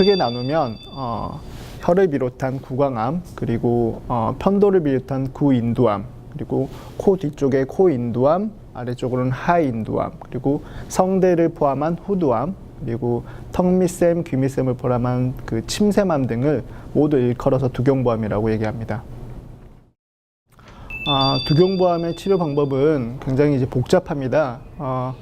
크게 나누면 어, 혀를 비롯한 구강암 그리고 어, 편도를 비롯한 구인두암 그리고 코 뒤쪽에 코인두암 아래쪽으로는 하인두암 그리고 성대를 포함한 후두암 그리고 턱밑샘, 귀밑샘을 포함한 그 침샘암 등을 모두 일컬어서 두경부암이라고 얘기합니다. 아, 두경부암의 치료 방법은 굉장히 이제 복잡합니다. 어,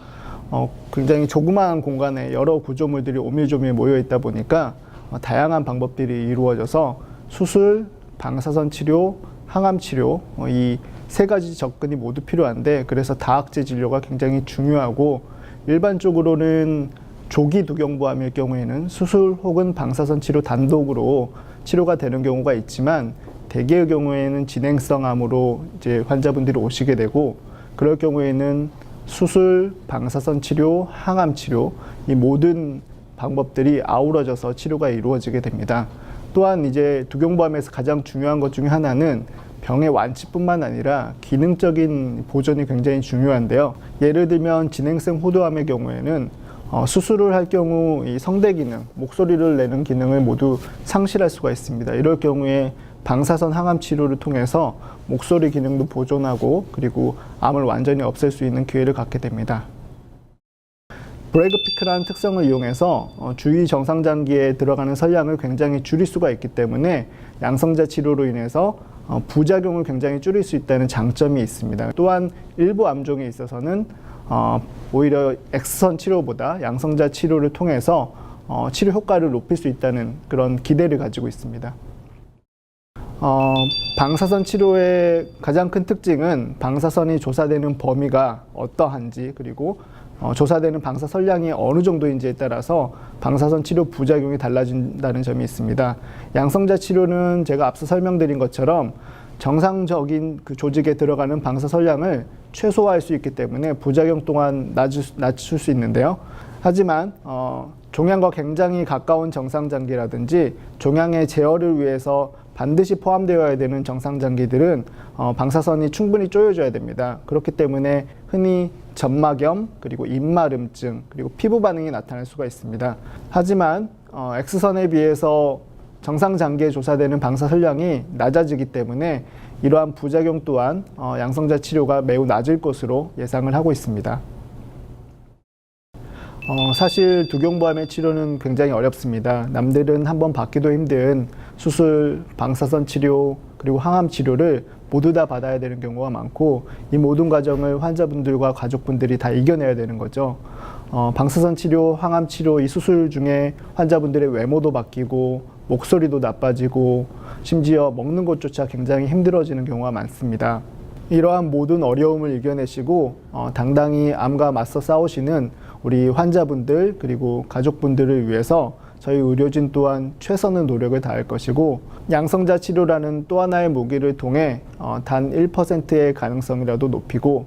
어, 굉장히 조그마한 공간에 여러 구조물들이 오밀조밀 모여 있다 보니까 어, 다양한 방법들이 이루어져서 수술, 방사선 치료, 항암 치료 어, 이세 가지 접근이 모두 필요한데 그래서 다학제 진료가 굉장히 중요하고 일반적으로는 조기 두경부암일 경우에는 수술 혹은 방사선 치료 단독으로 치료가 되는 경우가 있지만 대개의 경우에는 진행성 암으로 이제 환자분들이 오시게 되고 그럴 경우에는 수술, 방사선 치료, 항암 치료 이 모든 방법들이 아우러져서 치료가 이루어지게 됩니다. 또한 이제 두경부암에서 가장 중요한 것 중에 하나는 병의 완치뿐만 아니라 기능적인 보존이 굉장히 중요한데요. 예를 들면 진행성 호두암의 경우에는 어, 수술을 할 경우 이 성대 기능, 목소리를 내는 기능을 모두 상실할 수가 있습니다. 이럴 경우에 방사선 항암 치료를 통해서 목소리 기능도 보존하고 그리고 암을 완전히 없앨 수 있는 기회를 갖게 됩니다. 브레이크 피크라는 특성을 이용해서 어, 주위 정상장기에 들어가는 설량을 굉장히 줄일 수가 있기 때문에 양성자 치료로 인해서 어, 부작용을 굉장히 줄일 수 있다는 장점이 있습니다. 또한 일부 암종에 있어서는 어, 오히려 X선 치료보다 양성자 치료를 통해서 어, 치료 효과를 높일 수 있다는 그런 기대를 가지고 있습니다. 어, 방사선 치료의 가장 큰 특징은 방사선이 조사되는 범위가 어떠한지 그리고 어, 조사되는 방사선량이 어느 정도인지에 따라서 방사선 치료 부작용이 달라진다는 점이 있습니다. 양성자 치료는 제가 앞서 설명드린 것처럼 정상적인 그 조직에 들어가는 방사선량을 최소화할 수 있기 때문에 부작용 또한 낮출, 수 있는데요. 하지만 어, 종양과 굉장히 가까운 정상장기라든지 종양의 제어를 위해서 반드시 포함되어야 되는 정상 장기들은 어, 방사선이 충분히 쪼여져야 됩니다. 그렇기 때문에 흔히 점막염 그리고 입마름증 그리고 피부 반응이 나타날 수가 있습니다. 하지만 어, X선에 비해서 정상 장기에 조사되는 방사선량이 낮아지기 때문에 이러한 부작용 또한 어, 양성자 치료가 매우 낮을 것으로 예상을 하고 있습니다. 어, 사실 두경부암의 치료는 굉장히 어렵습니다. 남들은 한번 받기도 힘든 수술, 방사선 치료, 그리고 항암 치료를 모두 다 받아야 되는 경우가 많고 이 모든 과정을 환자분들과 가족분들이 다 이겨내야 되는 거죠. 어, 방사선 치료, 항암 치료 이 수술 중에 환자분들의 외모도 바뀌고 목소리도 나빠지고 심지어 먹는 것조차 굉장히 힘들어지는 경우가 많습니다. 이러한 모든 어려움을 이겨내시고 어, 당당히 암과 맞서 싸우시는 우리 환자분들 그리고 가족분들을 위해서 저희 의료진 또한 최선의 노력을 다할 것이고 양성자 치료라는 또 하나의 무기를 통해 어, 단 1%의 가능성이라도 높이고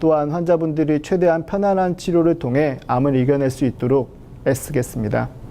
또한 환자분들이 최대한 편안한 치료를 통해 암을 이겨낼 수 있도록 애쓰겠습니다.